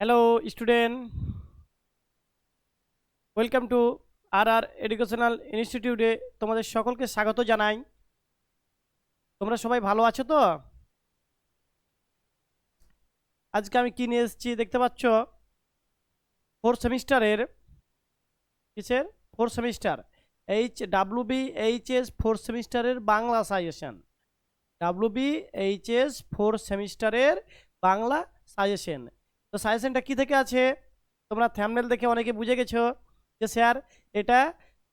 Hello student welcome to R R educational ইনস্টিটিউটে তোমাদের সকলকে স্বাগত জানাই। তোমরা সবাই ভালো আছো তো? আজকে আমি কি নিয়ে এসেছি দেখতে পাচ্ছ? ফোর সেমিস্টারের কিসের? Four semester H W B H S four সেমিস্টারের Bangla suggestion W B H S four সেমিস্টারের বাংলা সাজেশন তো সাজেশনটা কি থেকে আছে? তোমরা থ্যামনেল দেখে অনেকে বুঝে গেছো যে স্যার, এটা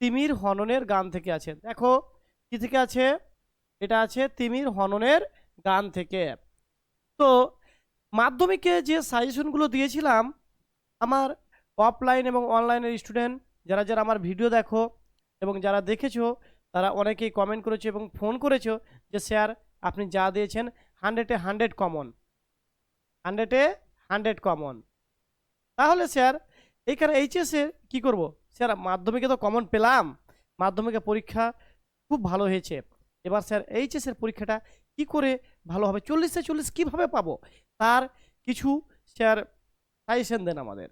তিমির হননের গান থেকে আছে। দেখো, কি থেকে আছে? এটা আছে তিমির হননের গান থেকে। তো মাধ্যমিকে যে সাজেশনগুলো দিয়েছিলাম, আমার অফলাইন এবং অনলাইনের স্টুডেন্ট যারা যারা আমার ভিডিও দেখো এবং যারা দেখেছ, তারা অনেকেই কমেন্ট করেছ এবং ফোন করেছ যে স্যার, আপনি যা দিয়েছেন হান্ড্রেডে হান্ড্রেড কমন হান্ড্রেডে হান্ড্রেড কমন। তাহলে স্যার এইখানে এইচএসে কি করব? স্যার, মাধ্যমিকে তো কমন পেলাম। মাধ্যমিকে পরীক্ষা খুব ভালো হয়েছে। এবার স্যার এইচএসের পরীক্ষাটা কি করে ভালো হবে? চল্লিশে চল্লিশ কীভাবে পাবো? তার কিছু স্যার সাজেশন দেন আমাদের।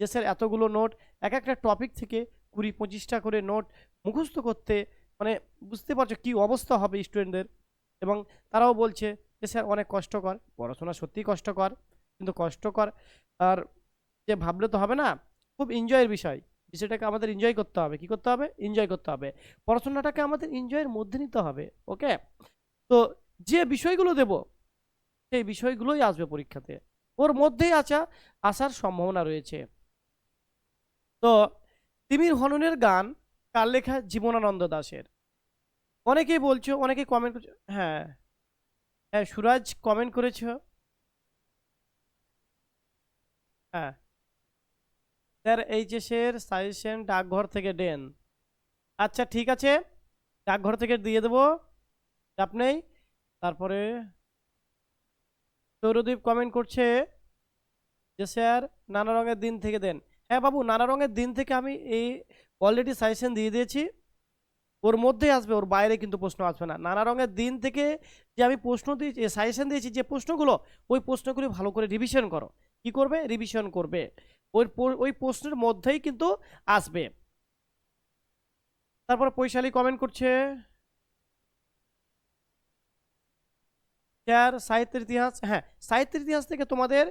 যে স্যার, এতগুলো নোট, এক একটা টপিক থেকে কুড়ি পঁচিশটা করে নোট মুখস্থ করতে মানে বুঝতে পারছ কী অবস্থা হবে স্টুডেন্টদের এবং তারাও বলছে যে স্যার, অনেক কষ্টকর, পড়াশোনা সত্যিই কষ্টকর। কিন্তু কষ্টকর। আর যে ভাবলে তো হবে না, খুব এনজয়ের বিষয়। বিষয়টাকে আমাদের এনজয় করতে হবে। কি করতে হবে? এনজয় করতে হবে। পড়াশোনাটাকে আমাদের এনজয়ের মধ্যে নিতে হবে ওকে তো যে বিষয়গুলো দেব, সেই বিষয়গুলোই আসবে পরীক্ষাতে। ওর মধ্যেই আচা আসার সম্ভাবনা রয়েছে। তো তিমির হননের গান কার লেখা জীবনানন্দ দাশের। অনেকেই বলছো, অনেকেই কমেন্ট করছ হ্যাঁ। হ্যাঁ সুরাজ কমেন্ট করেছ। হ্যাঁ। স্যার এইচএসের সাজেশন ডাকঘর থেকে দেন। আচ্ছা ঠিক আছে। ডাকঘর থেকে দিয়ে দেবো। চাপ নেই। তারপরে সৌরদীপ কমেন্ট করছে যে, স্যার, নানা রঙের দিন থেকে দেন। হ্যাঁ বাবু, নানা রঙের দিন থেকে আমি এই অলরেডি সাজেশন দিয়ে দিয়েছি। ওর মধ্যেই আসবে, ওর বাইরে কিন্তু প্রশ্ন আসবে না। নানা রঙের দিন থেকে যে আমি প্রশ্ন দিয়েছি সাজেশন দিয়েছি, যে প্রশ্নগুলো, ওই প্রশ্নগুলি ভালো করে রিভিশন করো। কি করবে? রিভিশন করবে। ওই ওই প্রশ্নের মধ্যেই কিন্তু আসবে। তারপর পৈশালী কমেন্ট করছে, স্যার, সাহিত্যের ইতিহাস হ্যাঁ সাহিত্যের ইতিহাস থেকে তোমাদের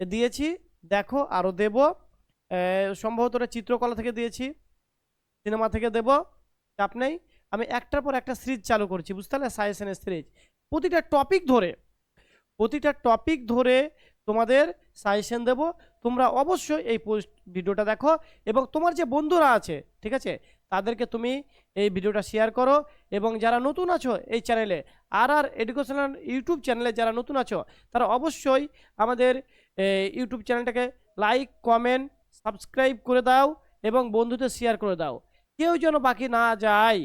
দিয়েছি। দেখো আরও দেব। সম্ভবত চিত্রকলা থেকে দিয়েছি। সিনেমা থেকে দেব। চাপ নেই। আমি একটার পর একটা সিরিজ চালু করছি, বুঝতে পারলে? সাজেশনের সিরিজ প্রতিটা টপিক ধরে, প্রতিটা টপিক ধরে তোমাদের সাজেশন দেব। তোমরা অবশ্যই এই ভিডিওটা দেখো এবং তোমার যে বন্ধুরা আছে, ঠিক আছে? তাদেরকে তুমি এই ভিডিওটা শেয়ার করো এবং যারা নতুন আছো এই চ্যানেলে, আর আর এডুকেশনাল ইউটিউব চ্যানেলে যারা নতুন আছো, তারা অবশ্যই আমাদের ইউটিউব চ্যানেলটাকে লাইক কমেন্ট সাবস্ক্রাইব করে দাও এবং বন্ধুদের শেয়ার করে দাও। কেউ যেন বাকি না যায়।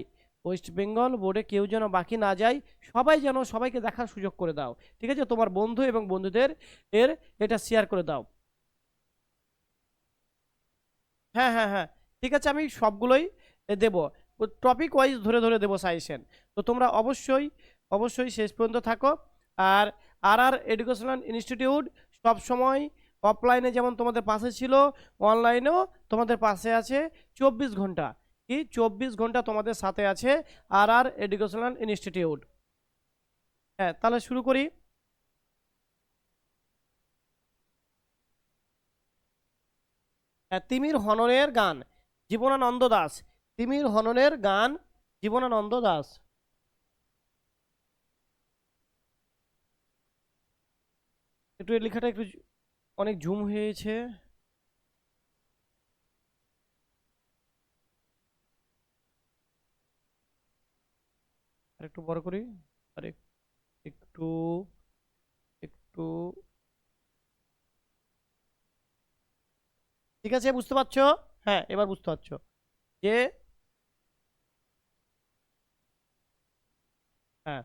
ওয়েস্ট বেঙ্গল বোর্ডে কেউ যেন বাকি না যায়, সবাই যেন সবাইকে দেখার সুযোগ করে দাও। ঠিক আছে? তোমার বন্ধু এবং বন্ধুদের এর এটা শেয়ার করে দাও। হ্যাঁ হ্যাঁ হ্যাঁ। ঠিক আছে, আমি সবগুলোই দেব। টপিক ওয়াইজ ধরে ধরে দেবো সাজেশন তো তোমরা অবশ্যই অবশ্যই শেষ পর্যন্ত থাকো। আর আর আর এডুকেশনাল ইনস্টিটিউট সবসময় অফলাইনে যেমন তোমাদের পাশে ছিল অনলাইনেও তোমাদের পাশে আছে চব্বিশ ঘণ্টা। কি চব্বিশ ঘণ্টা তোমাদের সাথে আছে আর আর এডুকেশনাল ইনস্টিটিউট হ্যাঁ তাহলে শুরু করি। হ্যাঁ তিমির হননের গান, জীবনানন্দ দাস। তিমির হননের গান, জীবনানন্দ দাস। একটু লেখাটা একটু অনেক জুম হয়েছে। আর একটু বড় করি, আর একটু একটু। ঠিক আছে, বুঝতে পারছ? হ্যাঁ এবার বুঝতে পারছ। যে হ্যাঁ।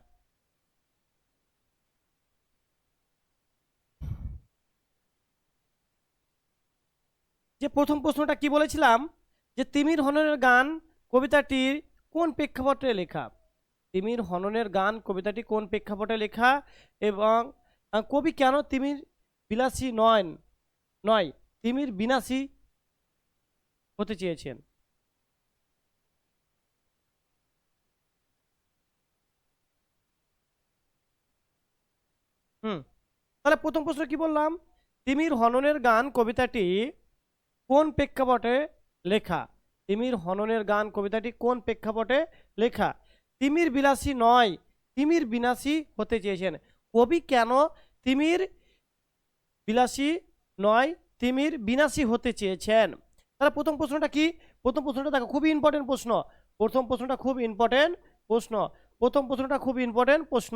যে প্রথম প্রশ্নটা কি বলেছিলাম? যে তিমির হননের গান কবিতাটির কোন প্রেক্ষাপটে লেখা? তিমির হননের গান কবিতাটি কোন প্রেক্ষাপটে লেখা এবং কবি কেন তিমির বিলাসী নয়ন, নয়, তিমির বিনাশী হতে চেয়েছেন? হুম, তাহলে প্রথম প্রশ্ন কি বললাম? তিমির হননের গান কবিতাটি কোন প্রেক্ষাপটে লেখা? তিমির হননের গান কবিতাটি কোন প্রেক্ষাপটে লেখা? তিমির বিলাসী নয়, তিমির বিনাশী হতে চেয়েছেন। কবি কেন তিমির বিলাসী নয়, তিমির বিনাশী হতে চেয়েছেন? তাহলে প্রথম প্রশ্নটা কি? প্রথম প্রশ্নটা দেখো, খুবই ইম্পর্টেন্ট প্রশ্ন। প্রথম প্রশ্নটা খুব ইম্পর্টেন্ট প্রশ্ন। প্রথম প্রশ্নটা খুব ইম্পর্টেন্ট প্রশ্ন।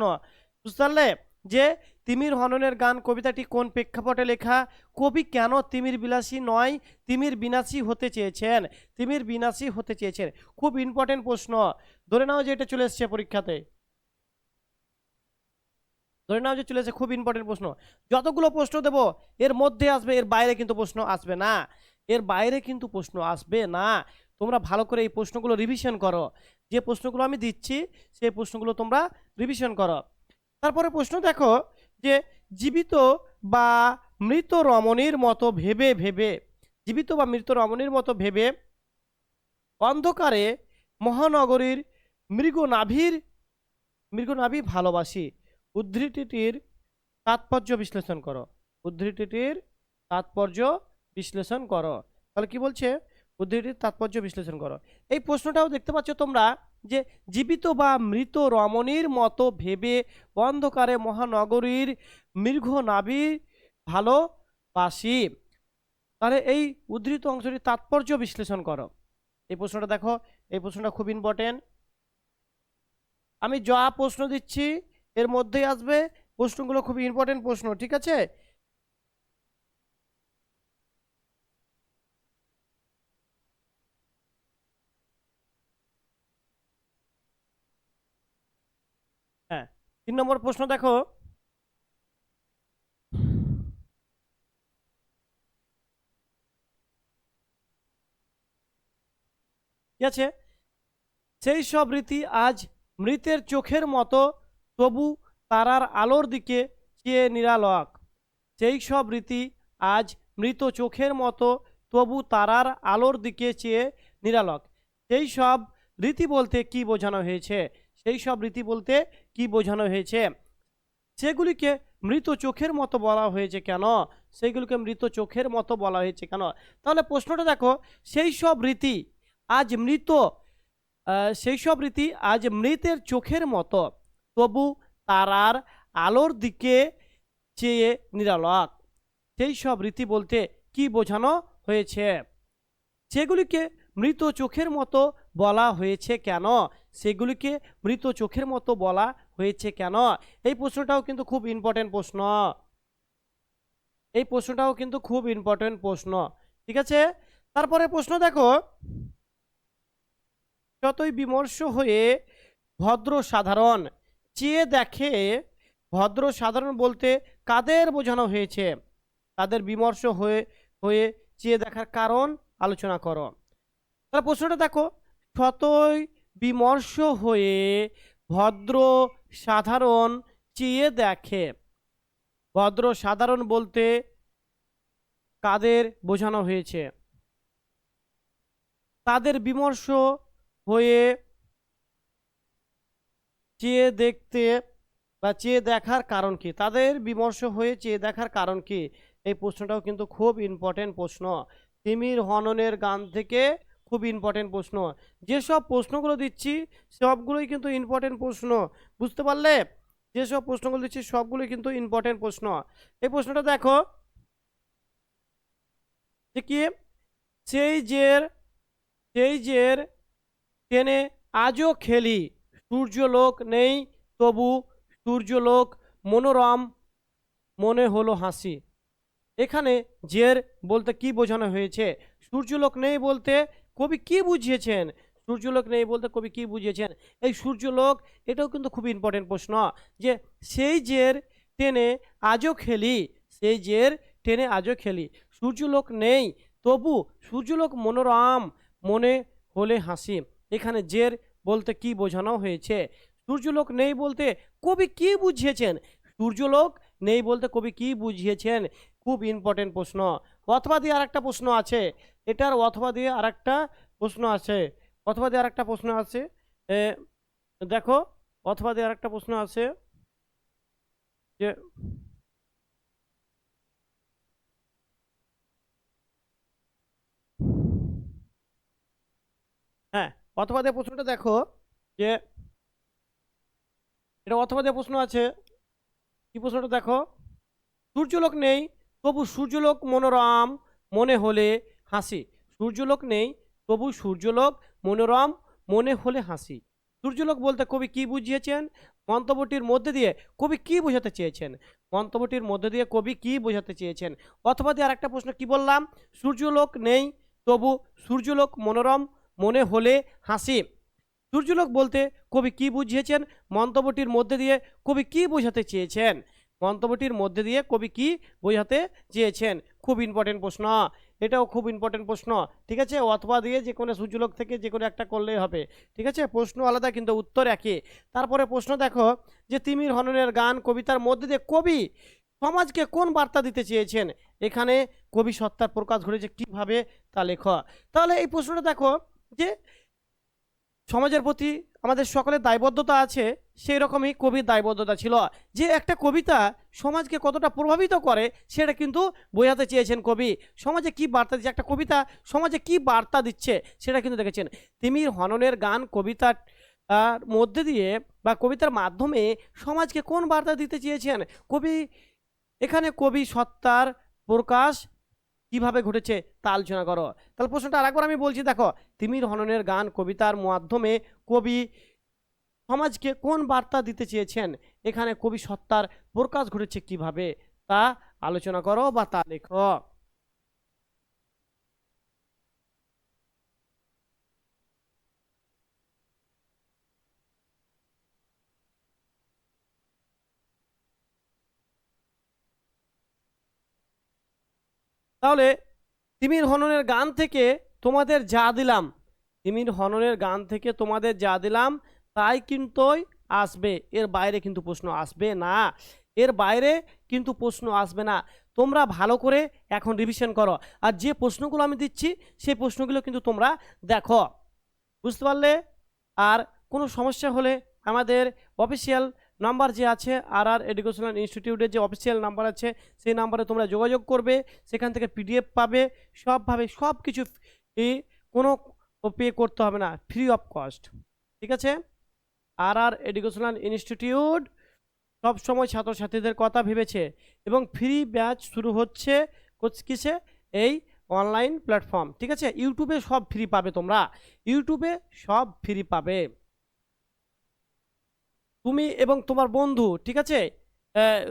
বুঝতে পারলে? যে তিমির হননের গান কবিতাটি কোন প্রেক্ষাপটে লেখা? কবি কেন তিমির বিলাসী নয়? তিমির বিনাশী হতে চেয়েছেন। তিমির বিনাশী হতে চেয়েছেন। খুব ইম্পর্টেন্ট প্রশ্ন। ধরে নাও যে এটা চলে এসছে পরীক্ষাতে। ধরে নাও যে চলে এসেছে, খুব ইম্পর্টেন্ট প্রশ্ন। যতগুলো প্রশ্ন দেব, এর মধ্যে আসবে, এর বাইরে কিন্তু প্রশ্ন আসবে না। এর বাইরে কিন্তু প্রশ্ন আসবে না। তোমরা ভালো করে এই প্রশ্নগুলো রিভিশন করো। যে প্রশ্নগুলো আমি দিচ্ছি, সেই প্রশ্নগুলো তোমরা রিভিশন করো। তারপরে প্রশ্ন দেখো যে জীবিত বা মৃত রমণীর মতো ভেবে ভেবে, জীবিত বা মৃত রমণীর মতো ভেবে অন্ধকারে মহানগরীর মৃগনাভির, মৃগনাভি ভালোবাসি। উদ্ধৃতিটির তাৎপর্য বিশ্লেষণ করো। উদ্ধৃতিটির তাৎপর্য বিশ্লেষণ করো। তাহলে কি বলছে? উদ্ধৃতির তাৎপর্য বিশ্লেষণ করো। এই প্রশ্নটাও দেখতে পাচ্ছ তোমরা যে জীবিত বা মৃত রমণীর মতো ভেবে অন্ধকারে মহানগরীর মৃগ নাভি ভালোবাসি তাহলে এই উদ্ধৃত অংশটির তাৎপর্য বিশ্লেষণ করো। এই প্রশ্নটা দেখো, এই প্রশ্নটা খুব ইম্পর্টেন্ট আমি যা প্রশ্ন দিচ্ছি, এর মধ্যেই আসবে প্রশ্নগুলো খুব ইম্পর্টেন্ট প্রশ্ন, ঠিক আছে হ্যাঁ তিন নম্বর প্রশ্ন দেখো। ঠিক আছে? সেই সব রীতি আজ মৃতের চোখের মতো, তবু তারার আলোর দিকে চেয়ে নিরালক সেই সব রীতি আজ মৃত চোখের মতো, তবু তারার আলোর দিকে চেয়ে নিরালক সেই সব রীতি বলতে কি বোঝানো হয়েছে? সেই সব রীতি বলতে কি বোঝানো হয়েছে? সেগুলিকে মৃত চোখের মতো বলা হয়েছে কেন? সেগুলিকে মৃত চোখের মতো বলা হয়েছে কেন? তাহলে প্রশ্নটা দেখো, সেই সব রীতি আজ মৃত সেই সব রীতি আজ মৃতের চোখের মতো, তবু তারার আলোর দিকে চেয়ে নিরালক। সেই সব রীতি বলতে কি বোঝানো হয়েছে? সেগুলিকে মৃত চোখের মতো বলা হয়েছে কেন? সেগুলিকে মৃত চোখের মতো বলা হয়েছে কেন? এই প্রশ্নটাও কিন্তু খুব ইম্পর্টেন্ট প্রশ্ন। এই প্রশ্নটাও কিন্তু খুব ইম্পর্টেন্ট প্রশ্ন। ঠিক আছে? তারপরে প্রশ্ন দেখো। যতই বিমর্ষ হয়ে ভদ্র সাধারণ, চেয়ে দেখে ভদ্র সাধারণ বলতে কাদের বোঝানো হয়েছে? তাদের বিমর্ষ হয়ে হয়ে চেয়ে দেখার কারণ আলোচনা করো। তাহলে প্রশ্নটা দেখো শতই বিমর্ষ হয়ে ভদ্র সাধারণ চেয়ে দেখে। ভদ্র সাধারণ বলতে কাদের বোঝানো হয়েছে? তাদের বিমর্ষ হয়ে চেয়ে দেখতে বা চেয়ে দেখার কারণ কি? তাদের বিমর্ষ হয়ে চেয়ে দেখার কারণ কি? এই প্রশ্নটাও কিন্তু খুব ইম্পর্টেন্ট প্রশ্ন। তিমির হননের গান থেকে খুব ইম্পর্টেন্ট প্রশ্ন। যেসব প্রশ্নগুলো দিচ্ছি, সবগুলোই কিন্তু ইম্পর্টেন্ট প্রশ্ন। বুঝতে পারলে? যেসব প্রশ্নগুলো দিচ্ছি, সবগুলোই কিন্তু ইম্পর্টেন্ট প্রশ্ন। এই প্রশ্নটা দেখো। যে কি? সেই জের সেই জের টেনে আজও খেলি। সূর্যলোক নেই, তবু সূর্যলোক মনোরম, মনে হলো হাসি। এখানে জের বলতে কি বোঝানো হয়েছে? সূর্যলোক নেই বলতে কবি কি বুঝিয়েছেন? সূর্যলোক নেই বলতে কবি কি বুঝিয়েছেন? এই সূর্যলোক, এটাও কিন্তু খুব ইম্পর্টেন্ট প্রশ্ন, যে সেই জের টেনে আজও খেলি, সেই জের টেনে আজও খেলি। সূর্যলোক নেই, তবু সূর্যলোক মনোরম, মনে হলে হাসি। এখানে জের বলতে কি বোঝানো হয়েছে? সূর্যলোক নেই বলতে কবি কি বুঝিয়েছেন? সূর্যলোক নেই বলতে কবি কি বুঝিয়েছেন? খুব ইম্পর্টেন্ট প্রশ্ন। অথবা দিয়ে আরেকটা প্রশ্ন আছে। এটার অথবা দিয়ে আরেকটা প্রশ্ন আছে। অথবা দিয়ে আরেকটা প্রশ্ন আছে। দেখো অথবা দিয়ে আরেকটা প্রশ্ন আছে যে হ্যাঁ অথবা দিয়ে প্রশ্নটা দেখো যে এটা অথবা দিয়ে প্রশ্ন আছে। কি প্রশ্নটা দেখো? সূর্যলোক নেই তবু সূর্যলোক মনোরম, মনে হলে হাসি। সূর্যলোক নেই, তবু সূর্যলোক মনোরম, মনে হলে হাসি। সূর্যলোক বলতে কবি কি বুঝিয়েছেন? মন্তব্যটির মধ্যে দিয়ে কবি কি বোঝাতে চেয়েছেন? মন্তব্যটির মধ্যে দিয়ে কবি কি বোঝাতে চেয়েছেন? অথবা দিয়ে আরেকটা প্রশ্ন কি বললাম? সূর্যলোক নেই, তবু সূর্যলোক মনোরম, মনে হলে হাসি। সূর্যলোক বলতে কবি কি বুঝিয়েছেন? মন্তব্যটির মধ্যে দিয়ে কবি কি বোঝাতে চেয়েছেন? মন্তব্যটির মধ্যে দিয়ে কবি কি বোঝাতে চেয়েছেন? খুব ইম্পর্টেন্ট প্রশ্ন। এটাও খুব ইম্পর্টেন্ট প্রশ্ন, ঠিক আছে? অথবা দিয়ে যে কোনো সূর্যলোক থেকে যে কোনো একটা করলেই হবে, ঠিক আছে? প্রশ্ন আলাদা কিন্তু উত্তর একই। তারপরে প্রশ্ন দেখো যে তিমির হননের গান, কবিতার মধ্যে দিয়ে কবি সমাজকে কোন বার্তা দিতে চেয়েছেন? এখানে কবি সত্তার প্রকাশ ঘটেছে কীভাবে তা লেখ। তাহলে এই প্রশ্নটা দেখো যে সমাজের প্রতি আমাদের সকলের দায়বদ্ধতা আছে সেই রকমই কবির দায়বদ্ধতা ছিল। যে একটা কবিতা সমাজকে কতটা প্রভাবিত করে সেটা কিন্তু বোঝাতে চেয়েছেন কবি। সমাজে কি বার্তা দিচ্ছে? একটা কবিতা সমাজে কি বার্তা দিচ্ছে সেটা কিন্তু দেখেছেন। তিমির হননের গান কবিতার আহ, মধ্যে দিয়ে বা কবিতার মাধ্যমে সমাজকে কোন বার্তা দিতে চেয়েছেন? কবি এখানে কবি সত্তার প্রকাশ কীভাবে ঘটেছে তা আলোচনা করো। তাহলে প্রশ্নটা আরেকবার আমি বলছি দেখো তিমির হননের গান কবিতার মাধ্যমে কবি সমাজকে কোন বার্তা দিতে চেয়েছেন? এখানে কবি সত্তার প্রকাশ ঘটেছে কীভাবে? তা আলোচনা করো বা তা লেখো। তাহলে তিমির হননের গান থেকে তোমাদের যা দিলাম, তিমির হননের গান থেকে তোমাদের যা দিলাম তাই কিন্তুই আসবে। এর বাইরে কিন্তু প্রশ্ন আসবে না। এর বাইরে কিন্তু প্রশ্ন আসবে না। তোমরা ভালো করে এখন রিভিশন করো। আর যে প্রশ্নগুলো আমি দিচ্ছি, সেই প্রশ্নগুলো কিন্তু তোমরা দেখো। বুঝতে পারলে? আর কোনো সমস্যা হলে আমাদের অফিসিয়াল নাম্বার যে আছে আর আর এডুকেশনাল ইনস্টিটিউটের যে অফিসিয়াল নাম্বার আছে, সেই নাম্বারে তোমরা যোগাযোগ করবে। সেখান থেকে পিডিএফ পাবে। সবভাবে সব কিছু কোনো পে করতে হবে না। ফ্রি অফ কস্ট ঠিক আছে? আর আর এডুকেশনাল ইনস্টিটিউট সবসময় ছাত্রছাত্রীদের কথা ভেবেছে এবং ফ্রি ব্যাচ শুরু হচ্ছে কিসে? এই অনলাইন প্ল্যাটফর্ম ঠিক আছে? ইউটিউবে সব ফ্রি পাবে তোমরা। ইউটিউবে সব ফ্রি পাবে। তুমি এবং তোমার বন্ধু, ঠিক আছে?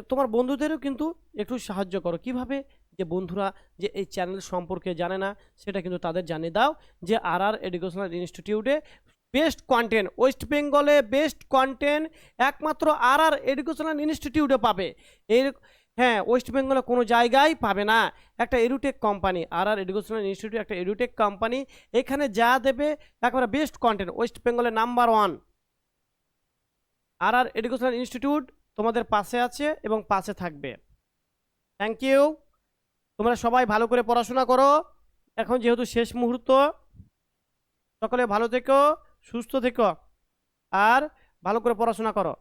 তোমার বন্ধুদেরও কিন্তু একটু সাহায্য করো। কীভাবে? যে বন্ধুরা যে এই চ্যানেল সম্পর্কে জানে না, সেটা কিন্তু তাদের জানিয়ে দাও যে আর আর এডুকেশনাল ইনস্টিটিউটে বেস্ট কন্টেন্ট। ওয়েস্ট বেঙ্গলে বেস্ট কন্টেন্ট একমাত্র আর আর এডুকেশনাল ইনস্টিটিউটে পাবে। এর হ্যাঁ ওয়েস্ট বেঙ্গলে কোনো জায়গায় পাবে না। একটা edutech company R R educational institute একটা এডুটেক কোম্পানি, এখানে যা দেবে একেবারে বেস্ট কন্টেন্ট। ওয়েস্ট বেঙ্গলে number one. R R educational institute তোমাদের পাশে আছে এবং পাশে থাকবে। থ্যাংক ইউ তোমরা সবাই ভালো করে পড়াশোনা করো। এখন যেহেতু শেষ মুহূর্ত, সকলে ভালো থেকো। সুস্থ থেকো আর ভালো করে পড়াশোনা করো।